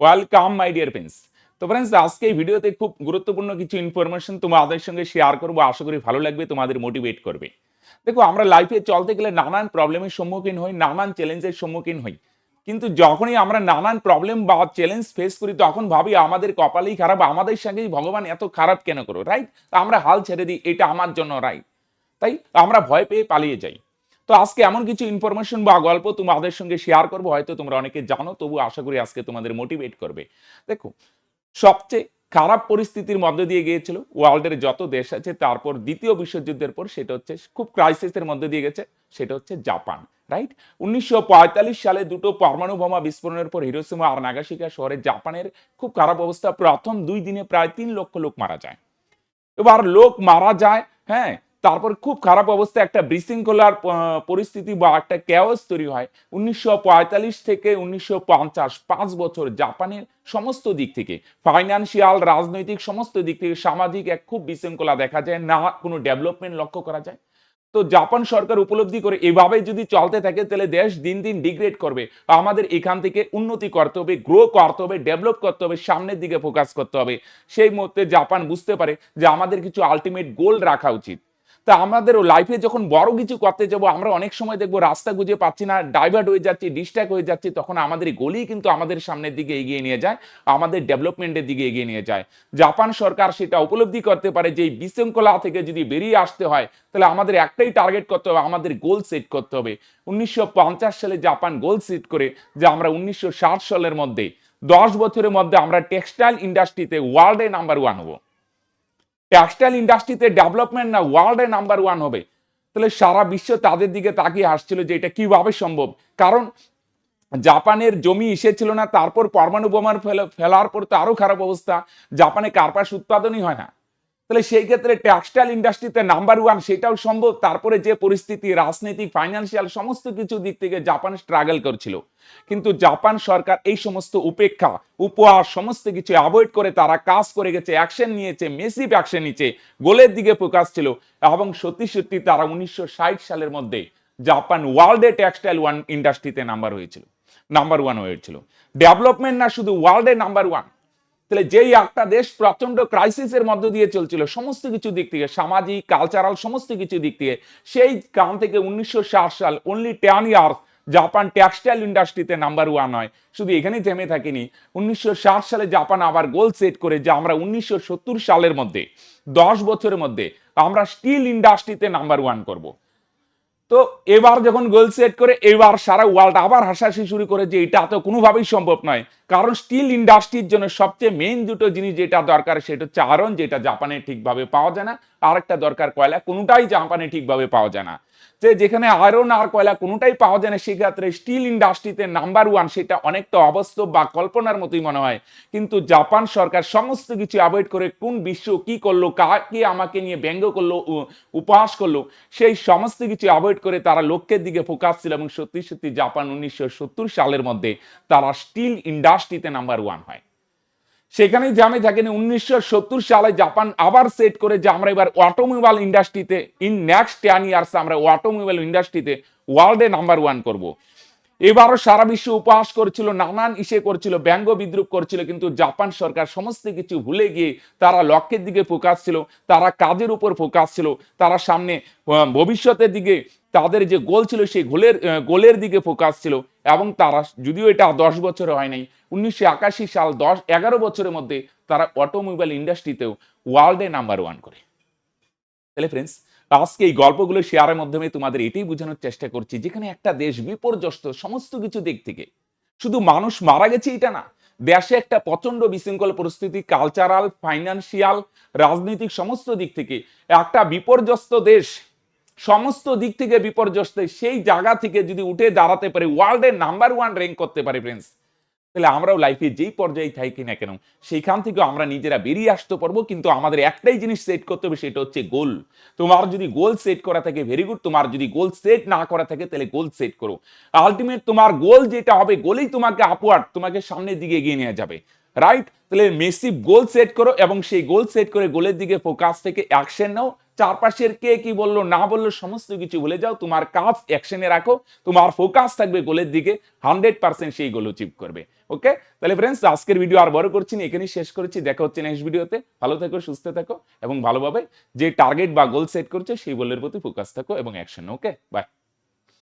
Welcome my dear friends তো friends আজকে এই ভিডিওতে খুব গুরুত্বপূর্ণ কিছু ইনফরমেশন তোমাদের সঙ্গে শেয়ার করব। আশা করি ভালো লাগবে, তোমাদের মোটিভেট করবে। দেখো, আমরা লাইফে চলতে গেলে নানান প্রবলেমের সম্মুখীন হই, নানান চ্যালেঞ্জের সম্মুখীন হই। কিন্তু যখনই আমরা নানান প্রবলেম বা চ্যালেঞ্জ ফেস করি, তখন ভাবি আমাদের কপালেই খারাপ, আমাদের সঙ্গেই ভগবান এত খারাপ কেন করো রাইট আমরা হাল ছেড়ে দিই, এটা আমার জন্য রাইট তাই আমরা ভয় পেয়ে পালিয়ে যাই। তো আজকে এমন কিছু ইনফরমেশন বা গল্প তোমাদের সঙ্গে শেয়ার করব, হয়তো তোমরা অনেকে জানো তবু আশা করি আজকে তোমাদের মোটিভেট করবে। দেখো, সবচেয়ে খারাপ পরিস্থিতির মধ্যে দিয়ে গিয়েছিল ওয়ার্ল্ডের যত দেশ আছে, তারপর দ্বিতীয় বিশ্বযুদ্ধের পর সেটা হচ্ছে, খুব ক্রাইসিসের মধ্যে দিয়ে গেছে, সেটা হচ্ছে জাপান রাইট উনিশশো পঁয়তাল্লিশ সালে দুটো পরমাণু বোমা বিস্ফোরণের পর হিরোসীমা আর নাগাশিকা শহরে জাপানের খুব খারাপ অবস্থা। প্রথম দুই দিনে প্রায় তিন লক্ষ লোক মারা যায়। এবার লোক মারা যায় হ্যাঁ তারপর খুব খারাপ অবস্থা, একটা বিশৃঙ্খলার পরিস্থিতি বা একটা ক্যাওস তৈরি হয়। উনিশশো থেকে উনিশশো পাঁচ বছর জাপানের সমস্ত দিক থেকে ফাইন্যান্সিয়াল রাজনৈতিক সমস্ত দিক থেকে সামাজিক এক খুব বিশৃঙ্খলা দেখা যায়, না কোনো ডেভেলপমেন্ট লক্ষ্য করা যায়। তো জাপান সরকার উপলব্ধি করে, এভাবে যদি চলতে থাকে, তাহলে দেশ দিন দিন ডিগ্রেড করবে। আমাদের এখান থেকে উন্নতি করতে হবে গ্রো করতে হবে ডেভেলপ করতে হবে, সামনের দিকে ফোকাস করতে হবে। সেই মুহূর্তে জাপান বুঝতে পারে যে আমাদের কিছু আলটিমেট গোল রাখা উচিত। তা আমাদের লাইফে যখন বড় কিছু করতে যাব, আমরা অনেক সময় দেখব রাস্তা খুঁজে পাচ্ছি না ডাইভার্ট হয়ে যাচ্ছি ডিস্ট্র্যাক্ট হয়ে যাচ্ছি, তখন আমাদের গলি কিন্তু আমাদের সামনের দিকে এগিয়ে নিয়ে যায়, আমাদের ডেভেলপমেন্টের দিকে এগিয়ে নিয়ে যায়। জাপান সরকার সেটা উপলব্ধি করতে পারে যে বিশৃঙ্খলা থেকে যদি বেরিয়ে আসতে হয়, তাহলে আমাদের একটাই টার্গেট করতে হবে, আমাদের গোল সেট করতে হবে। উনিশশো পঞ্চাশ সালে জাপান গোল সেট করে যে, আমরা উনিশশো ষাট সালের মধ্যে, দশ বছরের মধ্যে আমরা টেক্সটাইল ইন্ডাস্ট্রিতে ওয়ার্ল্ডে নাম্বার ওয়ান হব। টেক্সটাইল ইন্ডাস্ট্রিতে ডেভেলপমেন্ট না ওয়ার্ল্ডে নাম্বার ওয়ান হবে। তাহলে সারা বিশ্ব তাদের দিকে তাকিয়ে আসছিল যে এটা কীভাবে সম্ভব? কারণ জাপানের জমি এসেছিল না, তারপর পরমাণু বোমার ফেলা- ফেলার পর তো আরও খারাপ অবস্থা। জাপানে কার্পাস উৎপাদনই হয় না। তাহলে সেই ক্ষেত্রে টেক্সটাইল ইন্ডাস্ট্রিতে নাম্বার ওয়ান সেটাও সম্ভব। তারপরে যে পরিস্থিতি রাজনৈতিক ফাইন্যান্সিয়াল সমস্ত কিছু দিক থেকে জাপান স্ট্রাগল করছিল। কিন্তু জাপান সরকার এই সমস্ত উপেক্ষা উপহার সমস্ত কিছু অ্যাভয়েড করে তারা কাজ করে গেছে অ্যাকশন নিয়েছে মেসিভ অ্যাকশন নিয়েছে, গোলের দিকে ফোকাস ছিল। এবং সত্যি সত্যি তারা উনিশশো ষাট সালের মধ্যে জাপান ওয়ার্ল্ডে টেক্সটাইল ওয়ান ইন্ডাস্ট্রিতে নাম্বার হয়েছিল। নাম্বার ওয়ান হয়েছিল। ডেভেলপমেন্ট না শুধু ওয়ার্ল্ডে নাম্বার ওয়ান তাহলে যেই একটা দেশ প্রচণ্ড ক্রাইসিসের মধ্য দিয়ে চলছিল, সমস্ত কিছু দিক থেকে, সামাজিক কালচারাল সমস্ত কিছু দিক থেকে, সেই কাম থেকে উনিশশো সাল only ten years Japan textile ইন্ডাস্ট্রিতে নাম্বার ওয়ান হয়। শুধু এখানেই থেমে থাকেনি। উনিশশো সালে জাপান আবার গোল সেট করে যে আমরা উনিশশো সত্তর সালের মধ্যে, দশ বছরের মধ্যে আমরা স্টিল ইন্ডাস্ট্রিতে নাম্বার ওয়ান করব। তো এবার যখন গোল সেট করে, এবার সারা ওয়ার্ল্ড আবার হাসাহাসি শুরু করে যে এটা তো কোনোভাবেই সম্ভব নয়। কারণ স্টিল ইন্ডাস্ট্রির জন্য সবচেয়ে মেইন দুটো জিনিস যেটা দরকার সেটা হচ্ছে আয়রন যেটা জাপানে ঠিকভাবে পাওয়া যায় না। আর একটা দরকার কয়লা, কোনোটাই জাপানে ঠিকভাবে পাওয়া যায় না। যে যেখানে আয়রন আর কয়লা কোনোটাই পাওয়া যায় না সেক্ষেত্রে স্টিল ইন্ডাস্ট্রিতে নাম্বার ওয়ান সেটা অনেকটা অবাস্তব বা কল্পনার মতোই মনে হয়। কিন্তু জাপান সরকার সমস্ত কিছু অ্যাভয়েড করে কোন বিশ্ব কি করল কাকে আমাকে নিয়ে ব্যঙ্গ করল উপহাস করল, সেই সমস্ত কিছু অ্যাভয়েড করে তারা লক্ষ্যের দিকে ফোকাস ছিল এবং সত্যি সত্যি জাপান উনিশশো সত্তর সালের মধ্যে তারা স্টিল ইন্ডাস্ট্রিতে নাম্বার ওয়ান হয়। সেখানেই জামে থাকেন উনিশশো সত্তর সালে জাপান আবার সেট করে যে আমরা এবার অটোমোবাইল ইন্ডাস্ট্রিতে ইন নেক্সট টেন ইয়ার্স আমরা অটোমোবাইল ইন্ডাস্ট্রিতে ওয়ার্ল্ডে নাম্বার ওয়ান করব। এবারও সারা বিশ্ব উপহাস করছিল, নানান ইসে করছিল, ব্যঙ্গ বিদ্রুপ করছিল, কিন্তু জাপান সরকার সমস্ত কিছু ভুলে গিয়ে তারা লক্ষ্যের দিকে ফোকাস ছিল, তারা কাজের উপর ফোকাস ছিল, তারা সামনে ভবিষ্যতের দিকে তাদের যে গোল ছিল, সেই গোলের গোলের দিকে ফোকাস ছিল এবং তারা যদিও এটা দশ বছরে হয় নাই, উনিশশো একাশি সাল দশ, এগারো বছরের মধ্যে তারা অটোমোবাইল ইন্ডাস্ট্রিতেও ওয়ার্ল্ডে নাম্বার ওয়ান করে। তাহলে ফ্রেন্ডস আজকে এই গল্পগুলো শেয়ারের মাধ্যমে তোমাদের এটাই বোঝানোর চেষ্টা করছি, যেখানে একটা দেশ বিপর্যস্ত সমস্ত কিছু দিক থেকে। শুধু মানুষ মারা গেছে এটা না, দেশে একটা প্রচণ্ড বিশৃঙ্খল পরিস্থিতি কালচারাল ফাইন্যান্সিয়াল রাজনৈতিক সমস্ত দিক থেকে একটা বিপর্যস্ত দেশ সমস্ত দিক থেকে বিপর্যস্ত, সেই জায়গা থেকে যদি উঠে দাঁড়াতে পারে ওয়ার্ল্ডের নাম্বার ওয়ান র্যাঙ্ক করতে পারে ফ্রেন্ডস তাহলে আমরাও লাইফে যেই পর্যায়ে থাকি না কেন, সেইখান থেকে আমরা নিজেরা বেরিয়ে আসতে পারব, কিন্তু আমাদের একটাই জিনিস সেট করতে হবে, সেটা হচ্ছে গোল তোমার যদি গোল সেট করা থাকে ভেরি গুড তোমার যদি গোল সেট না করা থাকে, তাহলে গোল সেট করো। আলটিমেট তোমার গোল যেটা হবে গোলেই তোমাকে আপওয়ার্ড তোমাকে সামনের দিকে এগিয়ে নিয়ে যাবে। রাইট তাহলে মেসিভ গোল সেট করো এবং সেই গোল সেট করে গোলের দিকে ফোকাস থেকে অ্যাকশন নাও চারপাশের কে কি বলল, না বলল, সমস্ত কিছু ভুলে যাও। তোমার কাজ অ্যাকশনে রাখো। তোমার ফোকাস থাকবে গোলের দিকে। হান্ড্রেড পার্সেন্ট সেই গোল অচিভ করবে। ওকে তাহলে ফ্রেন্ডস আজকের ভিডিও আর বড় করছি না। এখানেই শেষ করেছি। দেখা হচ্ছে নেক্সট ভিডিওতে ভালো থাকো, সুস্থ থাকো এবং ভালোভাবে যে টার্গেট বা গোল সেট করছে, সেই গোলের প্রতি ফোকাস থাকো এবং অ্যাকশন ওকে বাই